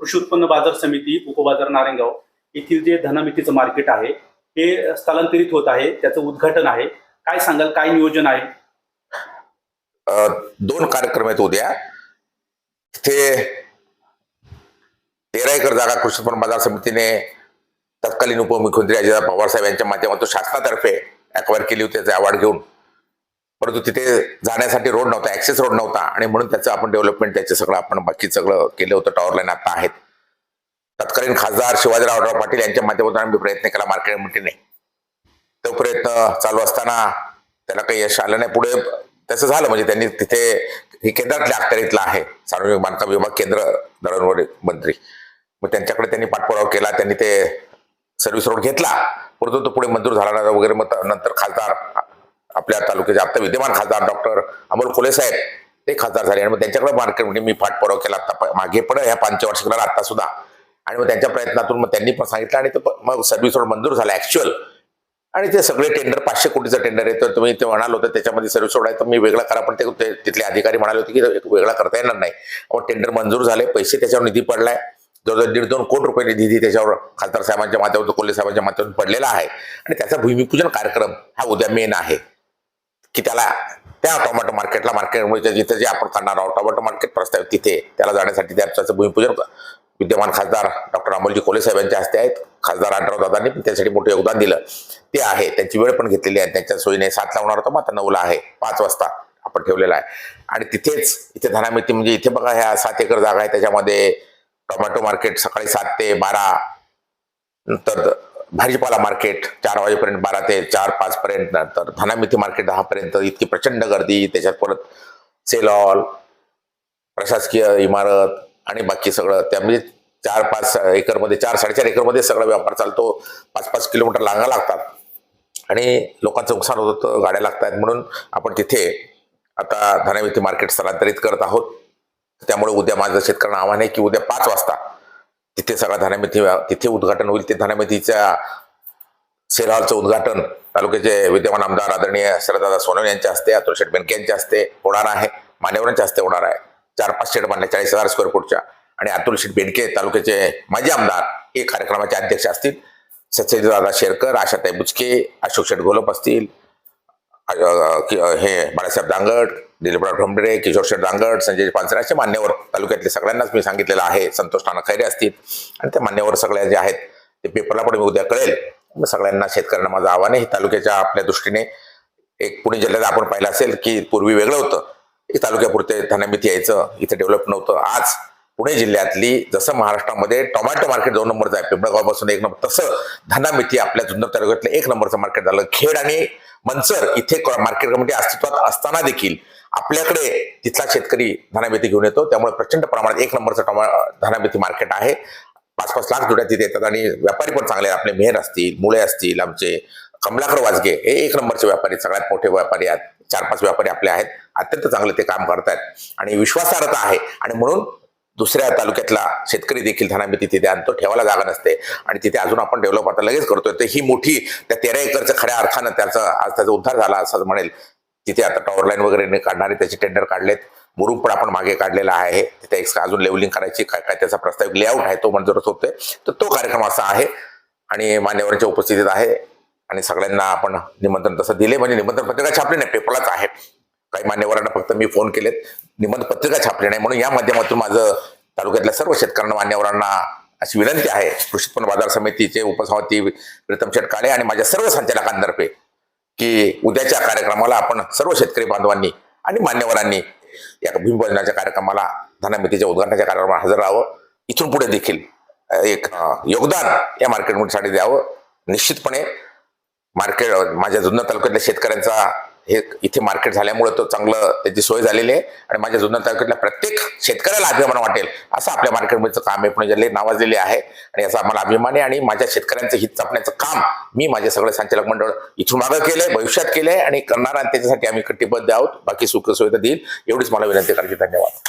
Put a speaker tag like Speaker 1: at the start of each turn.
Speaker 1: कृषी उत्पन्न बाजार समिती उपबाजार नारायणगाव येथील जे धनमितीचं मार्केट आहे हे स्थलांतरित होत आहे त्याचं उद्घाटन आहे. काय सांगाल काय नियोजन आहे?
Speaker 2: दोन कार्यक्रम आहेत उद्या. तिथे तेरा एकर जागा कृषी उत्पन्न बाजार समितीने तत्कालीन उपमुख्यमंत्री अजित पवार साहेब यांच्या माध्यमातून शासनातर्फे अक्वायर केली होती त्याचा अवॉर्ड घेऊन. परंतु तिथे जाण्यासाठी रोड नव्हता ऍक्सेस रोड नव्हता. आणि म्हणून त्याचं आपण डेव्हलपमेंट त्याचं सगळं आपण बाकी सगळं केलं होतं टॉवर लाईन आता आहेत. तत्कालीन खासदार शिवाजीरावराव पाटील यांच्या माध्यमातून आम्ही प्रयत्न केला मार्केट कमिटीने तो प्रयत्न चालू असताना त्याला काही यश आलं नाही. पुढे त्याचं झालं म्हणजे त्यांनी तिथे हे केंद्रातल्या अखत्यारीतलं आहे सार्वजनिक बांधकाम विभाग केंद्र दळणवळण मंत्री. मग त्यांच्याकडे त्यांनी पाठपुरावा केला त्यांनी ते सर्व्हिस रोड घेतला. परंतु तो पुढे मंजूर झाला वगैरे मग नंतर खासदार आपल्या तालुक्याचे आता विद्यमान खासदार डॉक्टर अमोल कोले साहेब ते खासदार झाले. आणि मग त्यांच्याकडे मार्केटमध्ये म्हणजे मी पाठपुरावा केला आता मागे पण ह्या पंचवार्षिकला आता सुद्धा. आणि मग त्यांच्या प्रयत्नातून मग त्यांनी पण सांगितलं आणि तो मग सर्व्हिस रोड मंजूर झाला ऍक्च्युअल आणि ते सगळे टेंडर पाचशे कोटीचं टेंडर आहे. तर तुम्ही ते म्हणाल होतं त्याच्यामध्ये सर्व्हिस रोड आहे तर मी वेगळा करा पण ते तिथले अधिकारी म्हणाले होते की वेगळा करता येणार नाही. मग टेंडर मंजूर झाले पैसे त्याच्यावर निधी पडलाय. जवळजवळ दीड दोन कोटी रुपये निधी त्याच्यावर खासदार साहेबांच्या माध्यमातून कोल्हे साहेबांच्या माध्यमातून पडलेला आहे. आणि त्याचा भूमिपूजन कार्यक्रम हा उद्या मेन आहे. की त्याला त्या टोमॅटो मार्केटला मार्केट जिथे जे आपण करणार आहोत टोमॅटो मार्केट प्रस्तावित तिथे. त्याला जाण्यासाठी त्याचं भूमिपूजन विद्यमान खासदार डॉक्टर अमोलजी कोले साहेब यांच्या हस्ते आहेत. खासदार आढराव दादांनी पण त्यासाठी मोठं योगदान दिलं. ते आहे त्यांची वेळ पण घेतलेली आहे. त्यांच्या सोयीने सातला होणार होतं मग आता नऊला आहे. पाच वाजता आपण ठेवलेला आहे. आणि तिथेच इथे धनामिती म्हणजे इथे बघा ह्या सात एकर जागा आहे. त्याच्यामध्ये टोमॅटो मार्केट सकाळी सात ते बारा नंतर भाजीपाला मार्केट चार वाजेपर्यंत बारा ते चार पाच पर्यंत नंतर धनामिती मार्केट दहा पर्यंत इतकी प्रचंड गर्दी त्याच्यात परत सेल हॉल प्रशासकीय इमारत आणि बाकी सगळं. त्यामध्ये म्हणजे चार पाच एकरमध्ये चार साडेचार एकरमध्ये सगळा व्यापार चालतो. पाच पाच किलोमीटर लांगा लागतात. आणि लोकांचं नुकसान होत होतं गाड्या लागतात म्हणून आपण तिथे आता धनामिती मार्केट स्थलांतरित करत आहोत. त्यामुळे उद्या माझं शेतकऱ्यांना आव्हान आहे की उद्या पाच वाजता तिथे सगळा धनामिती तिथे उद्घाटन होईल. ते धनामितीच्या सेल हॉलचं उद्घाटन तालुक्याचे विद्यमान आमदार आदरणीय शरदादा सोनवणे यांच्या हस्ते अतुल शेठ बेनके यांच्या हस्ते होणार आहे. मान्यवरांच्या हस्ते होणार आहे. चार पाच शेड बांधल्या चाळीस हजार स्क्वेअर फूटच्या आणि अतुल शेठ बेनके तालुक्याचे माजी आमदार हे कार्यक्रमाचे अध्यक्ष असतील. सत्यजितदादा शेरकर आशाताई बुचके अशोक शेठ घोलप असतील. हे बाळासाहेब दांगड दिलीपराव ढोंबडे किशोरशेठ दांगड संजय पानसरे असे मान्यवर तालुक्यातले सगळ्यांनाच मी सांगितलेलं आहे. संतोष नाना खैरे असतील. आणि ते मान्यवर सगळ्या जे आहेत ते पेपरला पण मी उद्या कळेल. मग सगळ्यांना शेतकऱ्यांना माझं आव्हान आहे. तालुक्याच्या आपल्या दृष्टीने एक पुणे जिल्ह्यात आपण पाहिलं असेल की पूर्वी वेगळं होतं. तालुक्यापुरते धनामिती यायचं इथे डेव्हलप नव्हतं. आज पुणे जिल्ह्यातली जसं महाराष्ट्रामध्ये टोमॅटो मार्केट दोन नंबरचं आहे पिंपळगावपासून एक नंबर तसं धनामिती आपल्या जुन्नर तालुक्यातलं एक नंबरचं मार्केट झालं. खेड आणि मंचर इथे मार्केट कमिटी अस्तित्वात असताना देखील आपल्याकडे तिथला शेतकरी धनामिती घेऊन येतो. त्यामुळे प्रचंड प्रमाणात एक नंबरचं टोमा धनामिती मार्केट आहे. पाच पाच लाख जुड्या तिथे येतात आणि व्यापारी पण चांगले आपले मेहर असतील मुळे असतील आमचे कमलाकर वाजगे हे एक नंबरचे व्यापारी सगळ्यात मोठे व्यापारी आहेत. चार पाच व्यापारी आपले आहेत. अत्यंत चांगले ते काम करत आहेत आणि विश्वासार्हता आहे. आणि म्हणून दुसऱ्या तालुक्यातला शेतकरी देखील धनामिती तिथे आणतो ठेवायला जागा नसते. आणि तिथे अजून आपण डेव्हलप आता लगेच करतोय. तर ही मोठी त्या तेरा एकरचं खऱ्या अर्थानं त्याचा आज त्याचा उद्धार झाला असं म्हणेल. तिथे आता टॉवर लाईन वगैरे काढणारे त्याचे टेंडर काढलेत. मुरुम पण आपण मागे काढलेला आहे. तिथे एक अजून लेवलिंग करायची काय काय त्याचा प्रस्ताविक लेआउट आहे तो मंजूरच होतोय. तर तो कार्यक्रम असा आहे. आणि मान्यवरांच्या उपस्थितीत आहे. आणि सगळ्यांना आपण निमंत्रण तसं दिले म्हणजे निमंत्रण पत्रिका छापले नाही पेपरलाच आहे. काही मान्यवरांना फक्त मी फोन केलेत. निबंध पत्रिका छापली नाही. म्हणून या माध्यमातून माझं तालुक्यातल्या सर्व शेतकऱ्यांना मान्यवरांना अशी विनंती आहे. कृषी उत्पन्न बाजार समितीचे उपसभापती प्रीतम शेट काळे आणि माझ्या सर्व संचालकांतर्फे की उद्याच्या कार्यक्रमाला आपण सर्व शेतकरी बांधवांनी आणि मान्यवरांनी या भूमिपूजनाच्या कार्यक्रमाला धनामितीच्या उद्घाटनाच्या कार्यक्रमाला हजर राहावं. इथून पुढे देखील एक योगदान या मार्केटसाठी द्यावं. निश्चितपणे मार्केट माझ्या जुन्नर तालुक्यातल्या शेतकऱ्यांचा हे इथे मार्केट झाल्यामुळे तो चांगलं त्याची सोय झालेली आहे. आणि माझ्या जुन्या तालुक्यातल्या प्रत्येक शेतकऱ्याला अभिमान वाटेल असं आपल्या मार्केटमध्येचं काम आहे. पुणे जिल्ह्यात नावाजलेले आहे. आणि याचा आम्हाला अभिमान आहे. आणि माझ्या शेतकऱ्यांचं हित जपण्याचं काम मी माझे सगळे संचालक मंडळ इथून मागं केलंय भविष्यात केलंय. आणि करणार आणि त्याच्यासाठी आम्ही कटिबद्ध आहोत. बाकी सुखसुविधा देईल. एवढीच मला विनंती करायची धन्यवाद.